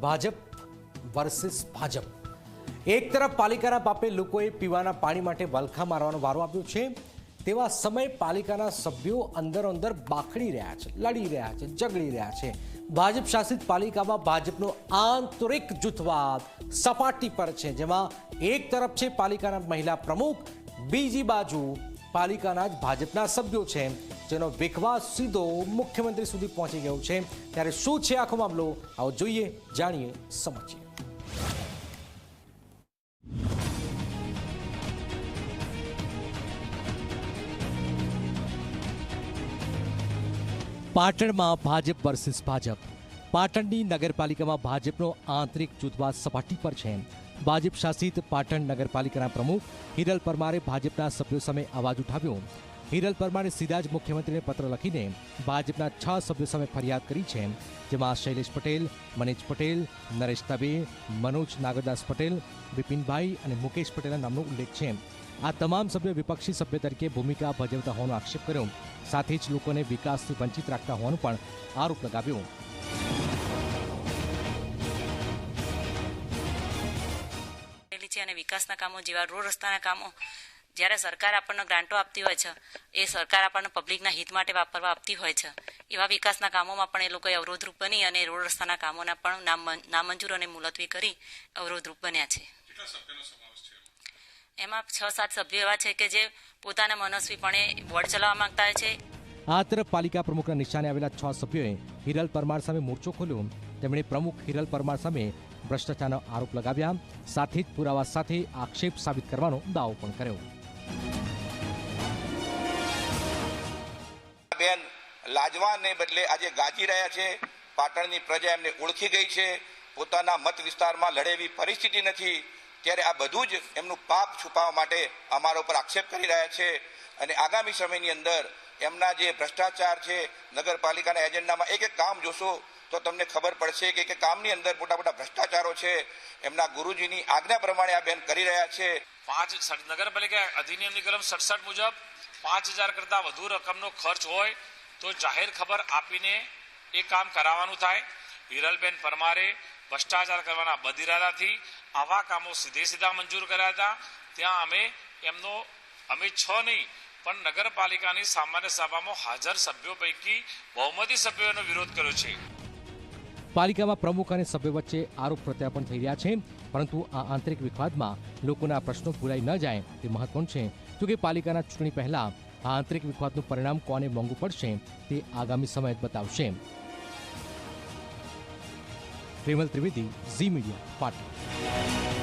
Bhajap versus Bhajap. એક તરફ પાલિકાના પાપે લોકોએ પીવાના પાણી માટે વલખા મારવાનો વારો આપ્યો છે. તેવા સમય પાલિકાના સભ્યો અંદરો અંદર બાખડી રહ્યા છે, લડી રહ્યા છે, ઝઘડી રહ્યા છે. ભાજપ શાસિત પાલિકામાં ભાજપનો આંતરિક જૂથવાદ સપાટી પર છે, જેમાં એક તરફ છે પાલિકાના મહિલા પ્રમુખ, બીજી બાજુ પાલિકાના જ ભાજપના સભ્યો છે. જેનો વિખવાદ સીધો મુખ્યમંત્રી સુધી પહોંચી ગયો છે. ત્યારે શું છે આખો મામલો? આવો જોઈએ, જાણીએ, સમજીએ. પાટણમાં ભાજપ વર્સિસ ભાજપ. પાટણની નગરપાલિકામાં ભાજપનો આંતરિક જૂથવાદ સપાટી પર છે. ભાજપ શાસિત પાટણ નગરપાલિકાના પ્રમુખ હિરલ પરમારે ભાજપના સભ્યો સામે અવાજ ઉઠાવ્યો. હિરલ પરમારે સીધા જ મુખ્યમંત્રીને પત્ર લખીને ભાજપના છ સભ્યો સામે ફરિયાદ કરી છે. જેમાં શૈલેષ પટેલ, મનીષ પટેલ, નરેશ દવે મનોજ નાગરદાસ પટેલ બિપિનભાઈ અને મુકેશ પટેલના નામનો ઉલ્લેખ છે. આ તમામ સભ્યો વિપક્ષી સભ્ય તરીકે ભૂમિકા ભજવતા હોવાનો આક્ષેપ કર્યો. સાથે જ લોકોને વિકાસથી વંચિત રાખતા હોવાનો પણ આરોપ લગાવ્યો. અને વિકાસના કામો જેવા રોડ રસ્તાના કામો જ્યારે સરકાર આપણને ગ્રાન્ટો આપતી હોય છે એ સરકાર આપણને પબ્લિકના હિત માટે વાપરવા આપતી હોય છે. એવા વિકાસના કામોમાં પણ એ લોકોએ અવરોધરૂપ બની અને રોડ રસ્તાના કામોના પણ નામ- નામંજૂર અને મુલતવી કરી અવરોધરૂપ બન્યા છે. એમાં? છ સાત સભ્યો એવા છે કે જે પોતાના મનસ્વીપણે બોર્ડ ચલાવવા માંગતા હોય છે. આ તરફ પાલિકા પ્રમુખના નિશાને આવેલા છ સભ્યોએ હિરલ પરમાર સામે મોરચો ખોલ્યો. તેમણે પ્રમુખ હિરલ પરમાર સામે ભ્રષ્ટાચારનો આરોપ લગાવ્યા. સાથે જ પુરાવા સાથે આક્ષેપ સાબિત કરવાનો દાવો પણ કર્યો. બેન લાજવાને બદલે આજે ગાજી રહ્યા છે. પાટણની પ્રજા એમને ઓળખી ગઈ છે. પોતાના મત વિસ્તારમાં લડે એવી પરિસ્થિતિ નથી. ત્યારે આ બધું જ એમનું પાપ છુપાવવા માટે અમારા ઉપર આક્ષેપ કરી રહ્યા છે. અને આગામી સમયની અંદર એમના જે ભ્રષ્ટાચાર છે, નગરપાલિકાના એજન્ડામાં એક એક કામ જોશો, તો તમને ખબર પડશે કે કે કામની અંદર મોટા મોટા ભ્રષ્ટાચારો છે. એમના ગુરુજીની આજ્ઞા પ્રમાણે આ બેન કરી રહ્યા છે. પાંચ નગરપાલિકા અધિનિયમની કલમ સડસઠ મુજબ પાંચ હજાર કરતાં વધુ રકમનો ખર્ચ હોય તો જાહેર ખબર આપીને એ કામ કરાવવાનું થાય. હિરલબેન પરમારે ભ્રષ્ટાચાર કરવાના બદિરાદાથી આવા કામો સીધે સીધા મંજૂર કર્યા હતા. ત્યાં અમે એમનો, અમે છ નહીં, પણ નગરપાલિકાની સામાન્ય સભામાં હાજર સભ્યો પૈકી બહુમતી સભ્યોનો વિરોધ કર્યો છે. પાલિકામાં પ્રમુખ અને સભ્ય વચ્ચે આરોપ પ્રત્યાપન થઈ રહ્યા છે. પરંતુ આ આંતરિક વિખવાદમાં લોકોના પ્રશ્નો ભૂલાઈ ન જાય તે મહત્વનું છે. જોકે પાલિકાના ચૂંટણી પહેલા આ આંતરિક વિખવાદનું પરિણામ કોને મોંઘું પડશે તે આગામી સમય બતાવશે. વિમલ ત્રિવેદી, ઝી મીડિયા, પાટણ.